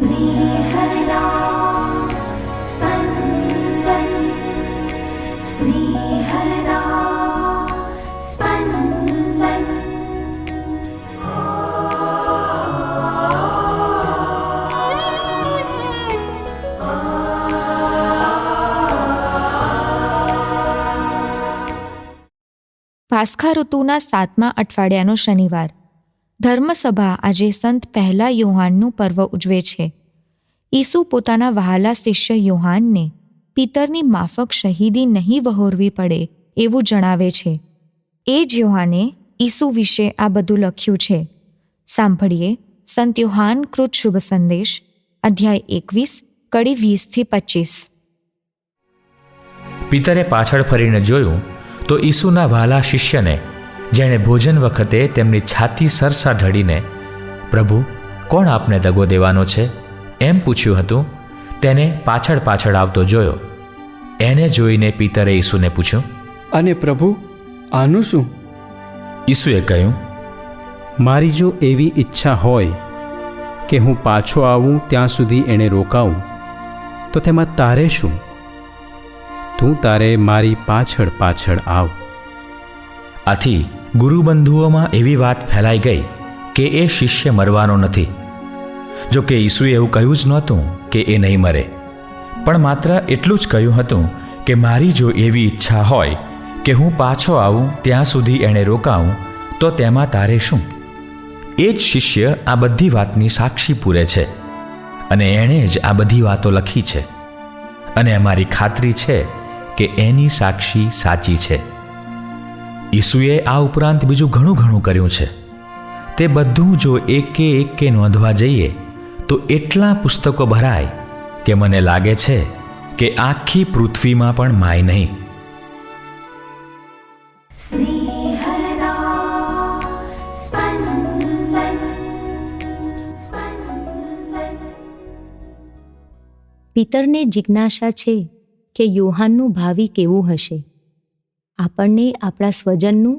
स्नेहदा स्पन्दन् स्नेहदा स्पन्दन् પાસ્ખા ઋતુના સાતમા અઠવાડિયાનો શનિવાર ધર્મસભા આજે સંત પહેલા યોહાનનું પર્વ ઉજવે છે. ઈસુ પોતાના વહાલા શિષ્ય યોહાનને પિતરની માફક શહીદી નહીં વહોરવી પડે એવું જણાવે છે. એ જ યોહાને ઈસુ વિશે આ બધું લખ્યું છે. સાંભળીએ સંત યોહાન કૃત શુભ સંદેશ, અધ્યાય એકવીસ, કડી વીસથી પચીસ. પિતરે પાછળ ફરીને જોયું તો ઈસુના વહાલા શિષ્યને જેણે ભોજન વખતે તેમની છાતી સરસા ઢળીને પ્રભુ કોણ આપને દગો દેવાનો છે? એમ પૂછ્યું હતું. તેને પાછળ પાછળ આવતો જોયો. એને જોઈને પિતરે ઈસુને પૂછ્યું અને પ્રભુ આનું શું? ઈસુએ કહ્યું મારી જો એવી ઈચ્છા હોય કે હું પાછો આવું ત્યાં સુધી એણે રોકાવું તો તેમાં તારે શું? તું તારે મારી પાછળ પાછળ આવ. આથી ગુરુબંધુઓમાં એવી વાત ફેલાઈ ગઈ કે એ શિષ્ય મરવાનો નથી. જો કે ઈસુએ એવું કહ્યું જ નહોતું કે એ નહીં મરે. પણ માત્ર એટલું જ કહ્યું હતું કે મારી જો એવી ઈચ્છા હોય કે હું પાછો આવું ત્યાં સુધી એણે રોકાવું, તો તેમાં તારે શું? એ જ શિષ્ય આ બધી વાતની સાક્ષી પૂરે છે અને એણે જ આ બધી વાતો લખી છે. અને અમારી ખાતરી છે કે એની સાક્ષી સાચી છે. ઈસુએ આ ઉપરાંત બીજું ઘણું ઘણું કર્યું છે. તે બધું જો એકે એકે નોંધવા જઈએ, તો એટલા પુસ્તકો ભરાય કે મને લાગે છે કે આખી પૃથ્વીમાં પણ માય નહીં. પિતરને જિજ્ઞાસા છે કે યુહાનનું ભાવિ કેવું હશે? આપણને આપણા સ્વજનનું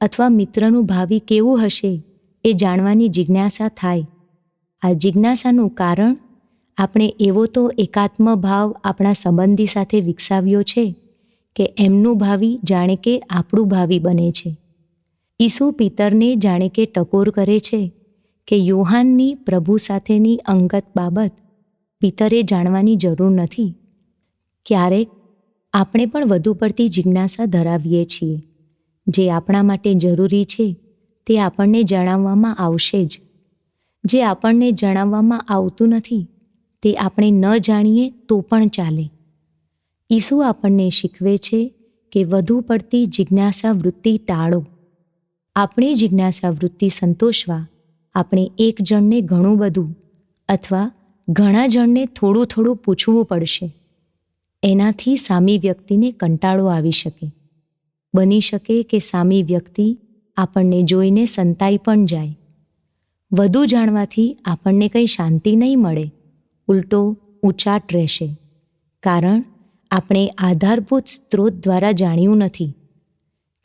અથવા મિત્રનું ભાવિ કેવું હશે એ જાણવાની જિજ્ઞાસા થાય. આ જિજ્ઞાસાનું કારણ આપણે એવો તો એકાત્મ ભાવ આપણા સંબંધી સાથે વિકસાવ્યો છે કે એમનું ભાવિ જાણે કે આપણું ભાવિ બને છે. ઈસુ પિતરને જાણે કે ટકોર કરે છે કે યોહાનની પ્રભુ સાથેની અંગત બાબત પિતરે જાણવાની જરૂર નથી. ક્યારેક આપણે પણ વધુ પડતી જિજ્ઞાસા ધરાવીએ છીએ. જે આપણા માટે જરૂરી છે, તે આપણને જણાવવામાં આવશે જ. જે આપણને જણાવવામાં આવતું નથી, તે આપણે ન જાણીએ તો પણ ચાલે. ઈસુ આપણને શીખવે છે કે વધુ પડતી જિજ્ઞાસા વૃત્તિ ટાળો. આપણી જિજ્ઞાસા વૃત્તિ સંતોષવા, આપણે એક જણને ઘણું બધું અથવા ઘણા જણને થોડું થોડું પૂછવું પડશે. એનાથી સામી વ્યક્તિને કંટાળો આવી શકે. બની શકે કે સામી વ્યક્તિ આપણને જોઈને સંતાઈ પણ જાય. વધુ જાણવાથી આપણને કંઈ શાંતિ નહીં મળે. ઉલટો ઉચાટ રહેશે. કારણ આપણે આધારભૂત સ્ત્રોત દ્વારા જાણ્યું નથી.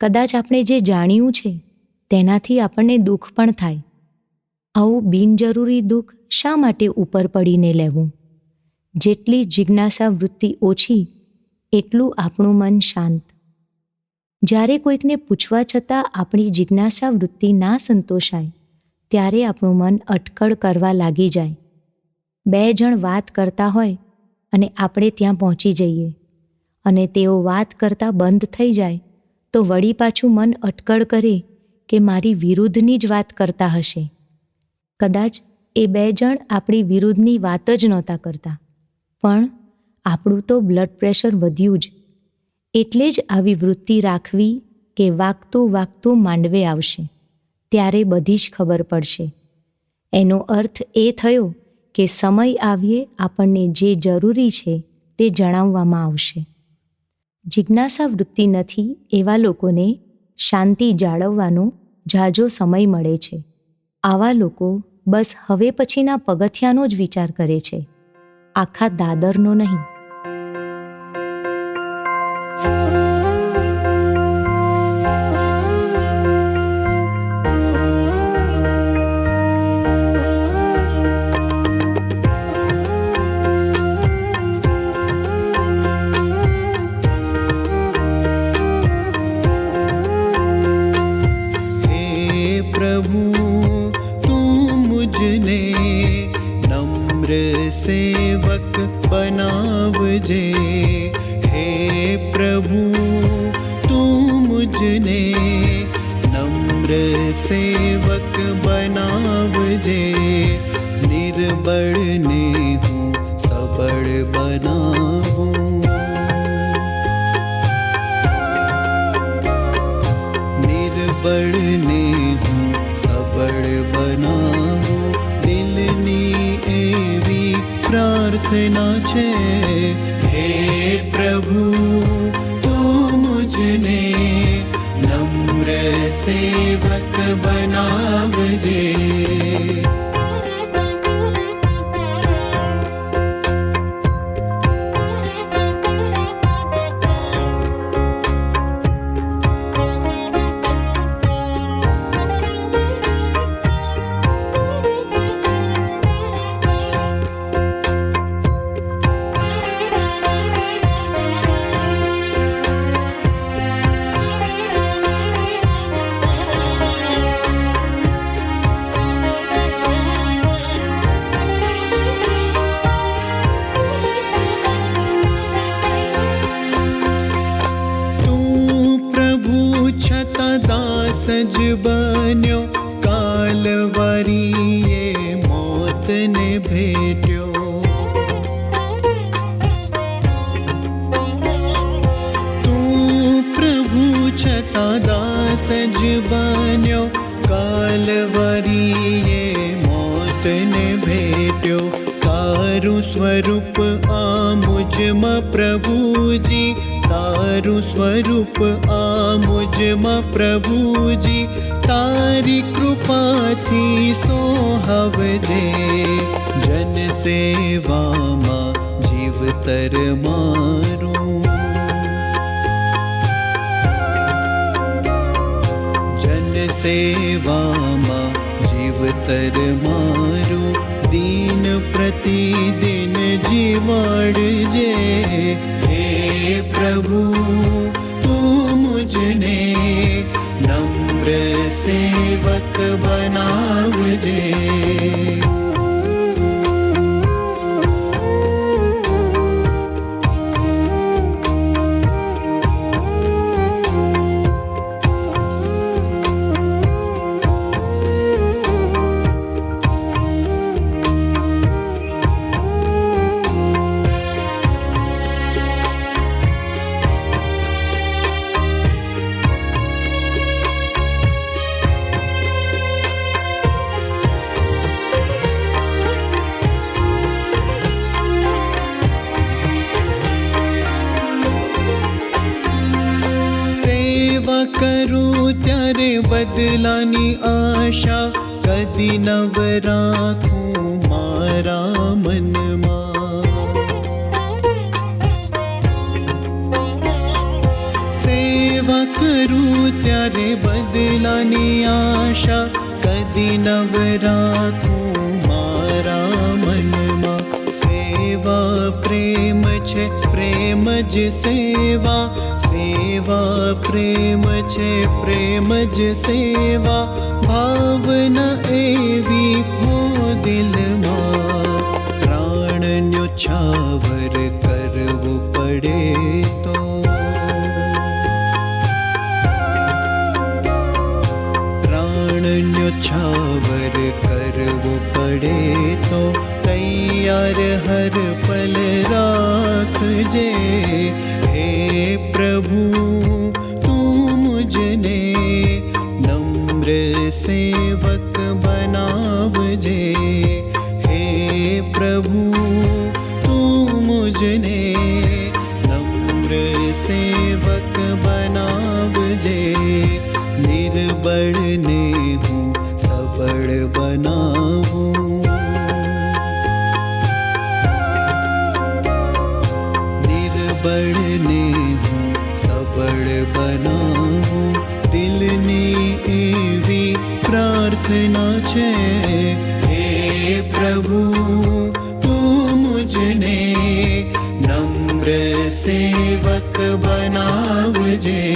કદાચ આપણે જે જાણ્યું છે, તેનાથી આપણને દુઃખ પણ થાય. આવું બિનજરૂરી દુઃખ શા માટે ઉપર પડીને લેવું? જેટલી જિજ્ઞાસા વૃત્તિ ઓછી, એટલું આપણું મન શાંત. જ્યારે કોઈકને પૂછવા છતાં આપણી જિજ્ઞાસા વૃત્તિ ના સંતોષાય, ત્યારે આપણું મન અટકળ કરવા લાગી જાય. બે જણ વાત કરતા હોય અને આપણે ત્યાં પહોંચી જઈએ અને તેઓ વાત કરતા બંધ થઈ જાય, તો વળી પાછું મન અટકળ કરે કે મારી વિરુદ્ધની જ વાત કરતા હશે. કદાચ એ બે જણ આપણી વિરુદ્ધની વાત જ નહોતા કરતા. પણ આપણું તો બ્લડ પ્રેશર વધ્યું જ. એટલે જ આવી વૃત્તિ રાખવી કે વાગતું વાગતું માંડવે આવશે, ત્યારે બધી જ ખબર પડશે. એનો અર્થ એ થયો કે સમય આવ્યે આપણને જે જરૂરી છે તે જણાવવામાં આવશે. જિજ્ઞાસા વૃત્તિ નથી એવા લોકોને શાંતિ જાળવવાનો ઝાઝો સમય મળે છે. આવા લોકો બસ હવે પછીના પગથિયાનો જ વિચાર કરે છે. આખા દાદરનો નહીં. प्रभु तू मुझने સેવક બનાવજે હે પ્રભુ તું મુજને નમ્ર સેવક બનાવજે નિર્બળને હું સબળ બનાવું નિર્બળને પ્રાર્થના છે પ્રભુજી, તારું સ્વરૂપ આ મુજમાં પ્રભુજી, તારી કૃપાથી સોહવજે. જન સેવામાં જીવતર મારું. જન સેવામાં જીવતર મારું દિન પ્રતિદિન જીવાડજે હે પ્રભુ તું મુજને નમ્ર સેવક બનાવજે बदलानि आशा कदी नवराखु मा रा मनमा। सेवा कु ते बदलानि आशा कदि नव राखु मा रा मनमा। सेवा प्रेम चे प्रेम जेवा सेवा प्रेम छे प्रेम ज सेवा भावना एवी मो दिल मा। प्राण न्युच्छावर करो તું બનાવજે.